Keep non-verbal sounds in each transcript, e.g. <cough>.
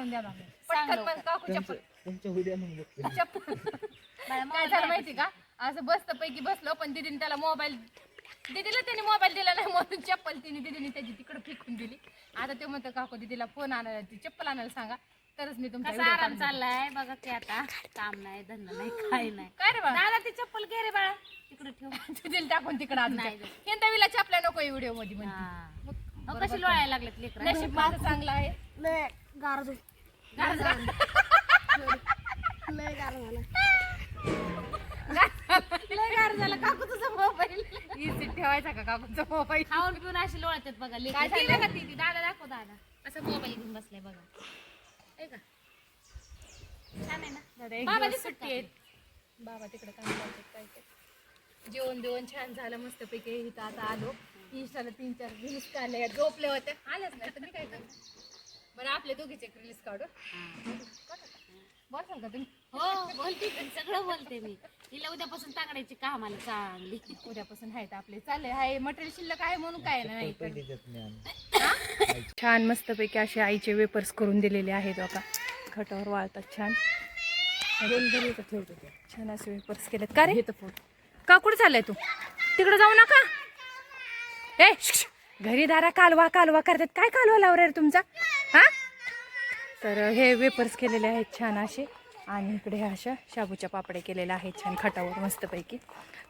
आणून द्या बाबा पटकन मग काकू चप्पल. तुमच्या उद्या मग बघतो <laughs> चप्पल. काय झालं माहिती का? असं बसत पैकी बसलो पण दिदीने त्याला मोबाईल दिदीला त्याने मोबाईल दिला नाही म्हणून चप्पल तिने दिदीने त्याची तिकडे फेकून दिली. आता ते म्हणतं काकू दिदीला फोन आणायला ती चप्पल आणायला सांगा. तरच मी तुमचा कसा video आराम काढणार. चाललाय? बघा की आता. काम नाही धंदा नाही काही नाही. <gasps> काय रे बाळा? दादा ती चप्पल घे रे बाळा. तिकडे ठेव. <laughs> दिदीला टाकून तिकडे आणून नाही. हिंदवीला चपल्या नको व्हिडिओमध्ये म्हणते. हा. मग अहो, कशी लोळायला लागलेत लेकर? नशीब माझं चांगलं आहे. लय गार झालं काकू तुझा मोबाईल इथे ठेवायचा का काकूचा मोबाईल खाऊन पिऊन अशी लोळतात बघा काय लेकर झालं? ती बघा ती ती. दादा दाखव दादा. असं मोबाईल घेऊन बसलाय बघा. आहे का? छान आहे ना? दादा, एक बाबा दिवस दिसत सुट्टी आहे. बाबा तिकडे काम करतात काय जेवण जेवण छान झालं मस्त पैकी इथं आता आलो. इंस्टाला तीन चार रील्स काढले झोपले होते आलेच नाही तर मी काय करतो बरं आपले दोघीचे रील्स काढू. बोल का तुम्ही? हो बोलते. सगळं बोलते मी. तिला उद्यापासून ताकडायची कामाला चांगली. उद्यापासून आहेत आपले. चालले हाय मटेरियल शिल्लक आहे म्हणून काय नाही. छान मस्तपैकी असे आईचे वेपर्स करून दिलेले आहेत बघा. खटावर वाळतात छान. छान असे वेपर्स केलेत. का रे? का कुठे चाललाय तू? तिकडे जाऊ नका. ए. घरी दारा कालवा कालवा करतात. काय कालवा लावला रे तुमचा? हा? तर हे वेपर्स केलेले आहेत छान असे. आणि इकडे ह्या अशा शाबूच्या पापड्या केलेल्या आहेत छान खटावर मस्तपैकी.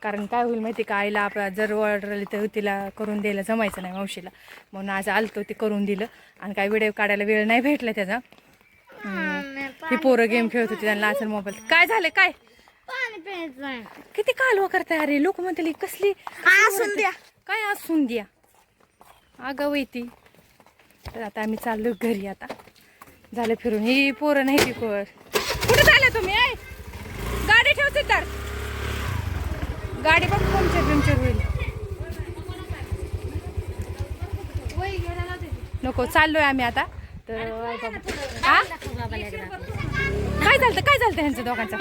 कारण काय होईल माहिती का? आईला आपला जर ऑर्डर आली तर तिला करून द्यायला जमायचं नाही मावशीला. म्हणून आज आलतो ते करून दिलं. आणि काय व्हिडिओ काढायला वेळ नाही भेटला त्याचा. ही पोरं गेम खेळत होती त्यांना असेल मोबाईल काय झालं? काय? किती कालवा करताय? अरे लोक म्हणतील कसली द्या. काय असून द्या? अगं ती. तर आता आम्ही चाललो घरी आता. झालं फिरून. ही पोरं नाही ती पोर. कुठे चालला तुम्ही? ऐ गाडी ठेवते तर. गाडी बघ पंक्चर पंक्चर होईल. नको चाललोय आम्ही आता. तर. काय झालं काय झालं ह्यांचं दोघांचं?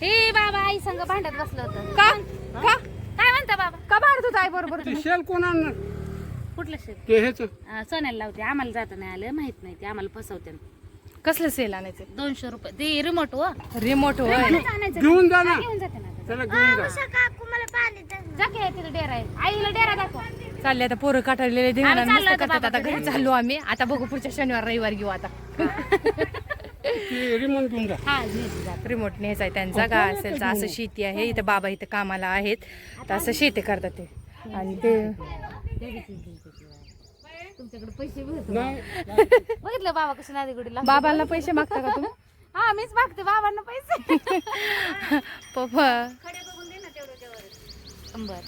हे बाबा आई संग भांडत बसलं होतं. का? का? काय म्हणता बाबा? का भांडत होता आई बरोबर? शेल कोण आणणार? कुठलं ते हेच सोन्याला लावते. आम्हाला जाता नाही आलं माहीत नाही. ते आम्हाला फसवते. कसलं सेल आणायचं? दोनशे रुपये. ते रिमोट हो रिमोट होय घेऊन जा ना. घेऊन जाते ना आता. त्याला घेऊन जा. जा की तिथे डेरा आहे. आईला डेरा दाखव. चालले आता पोरं काढलेले धिंगाणा आम्ही चाललो मस्त करतात. आता बाबाकडे. घरी चाललो आम्ही. आता बघू पुढच्या शनिवार रविवार घेऊ आता. ते रिमोट <laughs> घेऊन जा. हा न्यायची जा. रिमोट न्यायचा आहे त्यांचा का? असेल असं शेती आहे. इथं बाबा इथं कामाला आहेत. तर असं शेती करतात ते. आणि ते तुमच्याकडे पैसे बघ. नाही. बघितलं बाबा कशी नादी गुडीला? बाबांना पैसे मागता का तुम्ही? हा मीच मागते बाबांना पैसे. पप्पा. बर.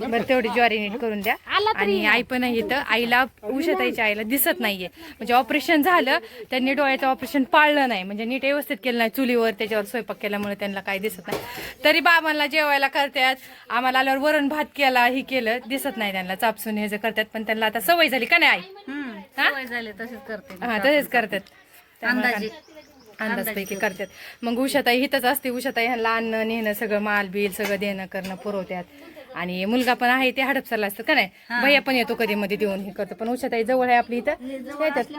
बरं. तेवढी ज्वारी नीट करून द्या. आला तरी आणि आई पण आहे इथं. आईला उषताईच्या आईला दिसत नाहीये. म्हणजे ऑपरेशन झालं त्यांनी डोळ्याचं ऑपरेशन पाळलं नाही. म्हणजे नीट व्यवस्थित केलं नाही चुलीवर त्याच्यावर स्वयंपाक केल्यामुळे त्यांना काही दिसत नाही. तरी बाबांना जेवायला करतात. आम्हाला आल्यावर वरण भात केला ही केलं. दिसत नाही त्यांना चापसून हे जे करतात. पण त्यांना आता सवय झाली का नाही आई? झाले तसेच करते. हा तसेच करतात. अंदाजे. अंदाजपैकी करतात. मग उषाताई हिथंच असते. उषाताई ह्यांना आणणं नेणं सगळं माल बिल सगळं देणं करणं पुरवत्यात आणि मुलगा पण आहे ते हडपसरला असतं का नाही? भैया पण येतो कधी मध्ये देऊन हे करतो. पण उषाताई जवळ आहे आपली इथं. येतात.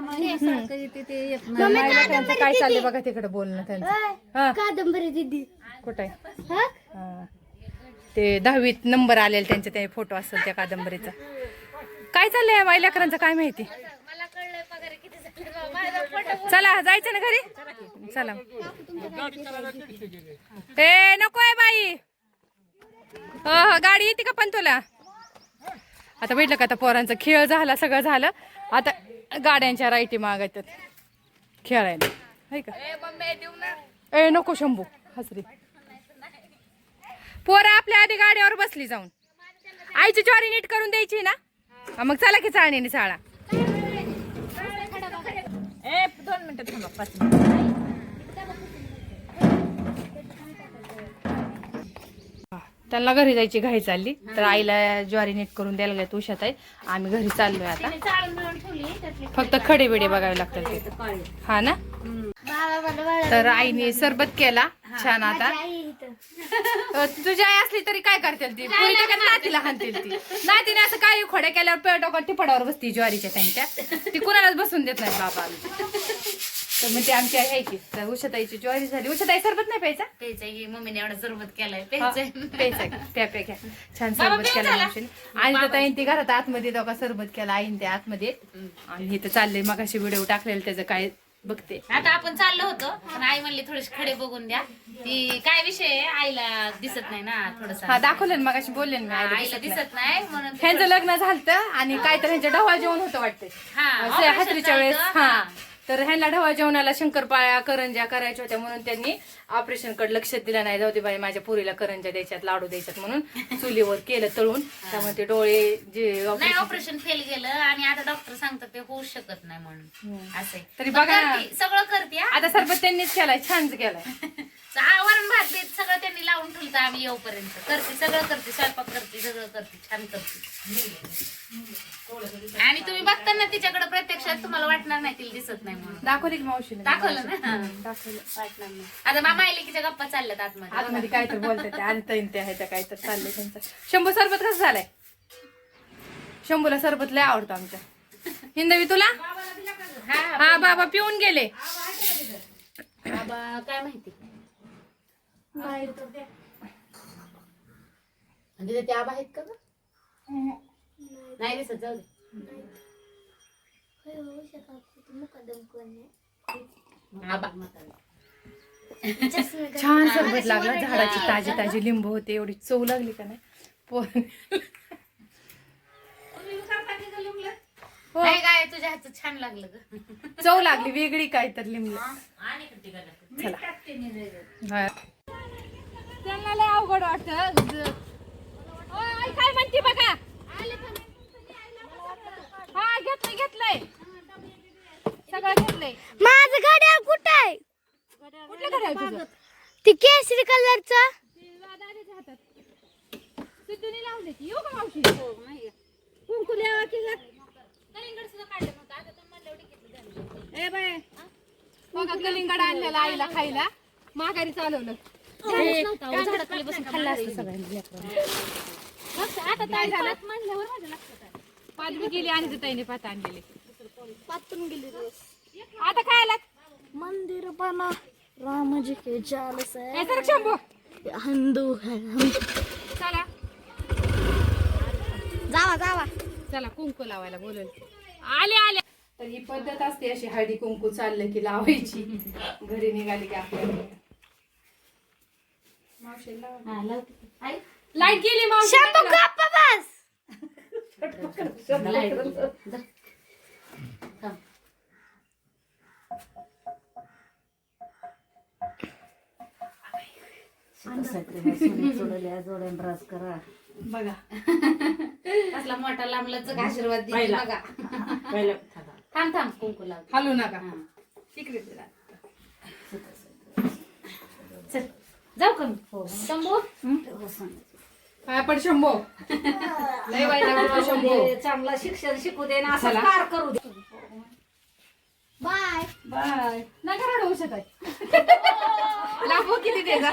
मायला त्यांचं काय चाललंय बघा तिकडे बोलणं त्यांचं. हा. कादंबरी दिदी. कुठं आहे? हा. ते दहावीत नंबर आलेला त्यांचे ते फोटो असेल त्या कादंबरीचा. काय चाललंय मायल्याकरांचं काय माहिती? चला जायचं ना घरी? चला. ए नकोय बाई. हो हो गाडी येते का पण तुला? आता भेटलं का आता पोरांचा? खेळ झाला सगळं झालं. आता गाड्यांच्या राईटी मागतात. खेळायला. नाही का? ए नको शंभू. हसरी. पोरं आपल्या आधी गाडीवर बसली जाऊन. आईची ज्वारी नीट करून द्यायची ना? मग चला की चाळणीने चाळा. दोन मिनिटं थांबा पाच त्यांना घरी जायची घाई चालली. तर आईला ज्वारी नीट करून द्यायला लागल्या उशात आहे. आम्ही घरी चाललोय आता. फक्त खडे बिडे बघावे लागतात हा ना? तर आईने सरबत केला. छान आता. तुझी आई असली तरी काय करतील ती? नातीला हाणतील ती. नातीने असं काही खोड्या केल्यावर पेट टिपडावर बसती ज्वारीच्या त्यांच्या. ती कुणालाच बसून देत नाही बाबा. तर मग ते आमची आई आहे की तर उषाताईची ज्वारी झाली. उषाताई सरबत नाही प्यायचा? प्यायचं ही मम्मीने एवढा सरबत केलाय. हा, प्यायचंय प्यायचा त्या प्या घ्या. छान बाबा सरबत केला झाला? मावशीने. आणि तर ताईन ती घरात आतमध्ये दोघा सरबत केला आईन ते आतमध्ये. आणि इथं चाललंय. मग अशी व्हिडिओ टाकलेलं त्याचं काय बघते. आता आपण चाललो होतो पण आई म्हणली थोडेसे खडे बघून द्या. ती काय विषय आहे? आईला दिसत नाही ना थोडस. हा दाखवलं मग अशी बोलले ना मी आईला आईला दिसत नाही. दिसत नाही. म्हणून ह्यांचं लग्न झालं आणि काय तर ह्यांच्या ढवा जेवण होतं वाटते हा, operation हातरीच्या वेळेस. झालतं, हा. हा. तर ह्यांना ढवा जेवणाला शंकरपाळ्या करंज्या करायच्या होत्या म्हणून त्यांनी ऑपरेशनकडे लक्ष दिलं नाही. जाऊ दे बाई माझ्या पुरीला करंज्या द्यायच्यात लाडू द्यायच्यात म्हणून चुलीवर केलं तळून. त्यामुळे ते डोळे जे नाही ऑपरेशन फेल गेलं आणि आता डॉक्टर सांगतात ते होऊ शकत नाही म्हणून. असं तरी बघा सगळं करते. आता सरबत त्यांनीच केलाय छान केलाय. <laughs> हा, वरण भात बीत सगळं त्यांनी लावून ठेवलं आम्ही येऊपर्यंत. करते सगळं करते स्वयंपाक करते सगळं करते छान करते. आणि तुम्ही बघताना तिच्याकडे प्रत्यक्षात तुम्हाला वाटणार नाही तिला दिसत नाही म्हणून. दाखवली की मावशीने. दाखवलं ना? दाखवलं. वाटणार नाही. आता मामा आईलीकीच्या गप्पा चालल्यात आतमध्ये. आतमध्ये काय तर बोलतात आणि तैन ते आहे त्या काय तर चाललंय त्यांचं. शंभू सरबत कसं झालंय? शंभूला सरबत लय आवडतं आमच्या. हिंदवी तुला? हा हा बाबा पिऊन गेले. बाबा काय माहिती? आणि तिथे ते आबा आहेत का ग? नाही. दिसत जाऊ दे. हो? आबा. छान सरबत लागला. झाडाची ताजी ताजी लिंबू होते. एवढी चव लागली का नाही? पोर. हो. नाही काय तुझ्या हातचं छान लागलं ग. चव लागली वेगळी काय तर लिंबू चला. हा. त्यांना लय अवघड वाटत काय म्हणते बघा? हा घेतलंय घेतलंय. सगळं घेतलंय. माझं घड्याळ कुठं आहे कुठलं घड्याळ तुझं? ती केसरी कलरचं. सिद्धूने लावले की येऊ का मावशी? कुंकू द्यावा की ग? ए बाय. बघा कलिंगड आणलेला आईला खायला. माघारी चालवलं. झाडाखाली बसून खाल्ला असतं सगळ्यांनी आता काय झालं पाच बी गेली आणि ते ताईने पात आणलेले. पातून गेली रोज. आता काय आलात? मंदिर बना. राम जी के जाल से. ए सर शंभू. हिंदू है हम. चला. जावा जावा. चला कुंकू लावायला बोलवलं. आले आले. तर ही पद्धत असते अशी हळदी कुंकू चाललं की लावायची. घरी निघाली की लाइट गेली मावशी. शंभू गप्प बस. बघा. असला मोठा लांबलाच आशीर्वाद दिले बघा. थांब. थांब कुंकू लाव हलू नका. तिकडे. चल. जाऊ का मी? शंभू? काय पण शंभो. लय वाईट लागलं <laughs> शंभो. चांगला शिक्षण शिकू दे ना चला. कार करू दे. बाय. बाय. नका रडू उशत आहे लाभो किती दे जा.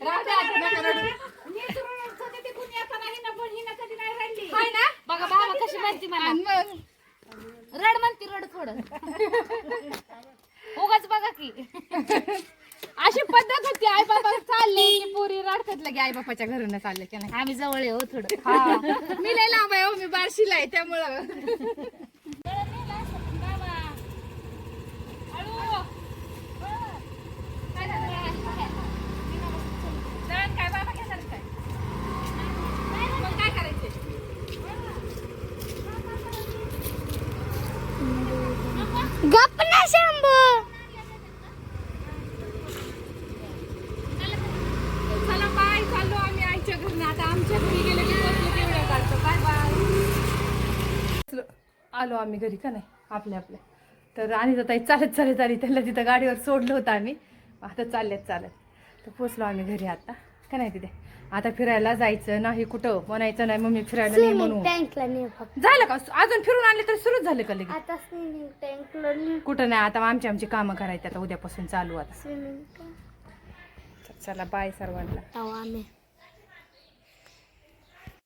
राहू दे आता नका रडू. हाय ना? बघा बाबा कशी म्हणते मला. रड म्हणते रड थोडं. <laughs> उगाच बघा की. <laughs> अशी पद्धत होती आई बाबा चालले की पोरी रडतात लगे आई बापाच्या घरून चालले की नाही. आम्ही जवळ आहे हो थोडं. मी लय लांब आहे हो मी बार्शीला आहे त्यामुळं दळण काय बाबा घेणार काय मग काय करायचंय गप्प ना शंभू चला बाय चाललो आम्ही आईच्या घरी आता आमच्या घरी गेले की पोहोचलो की व्हिडिओ काढतो बाय बाय आलो आम्ही घरी का नाही? आपल्या आपल्या. तर आणि तर ताई चालत चालत आली. त्यांना तिथं गाडीवर सोडलं होतं आम्ही. आता चालल्यात चालत. तर पोचलो आम्ही घरी आता. का नाही तिथे? आता फिरायला जायचं नाही कुठं? म्हणायचं नाही मम्मी फिरायला नाही म्हणून. टँकला झालं का? अजून फिरून आणले तर सुरूच झालं का लगेच? आता स्विमिंग टँकला नाही. कुठं नाही? आता आमची आमची कामं करायची. आता उद्यापासून चालू आता. स्विमिंग चला बाय सर्वांना.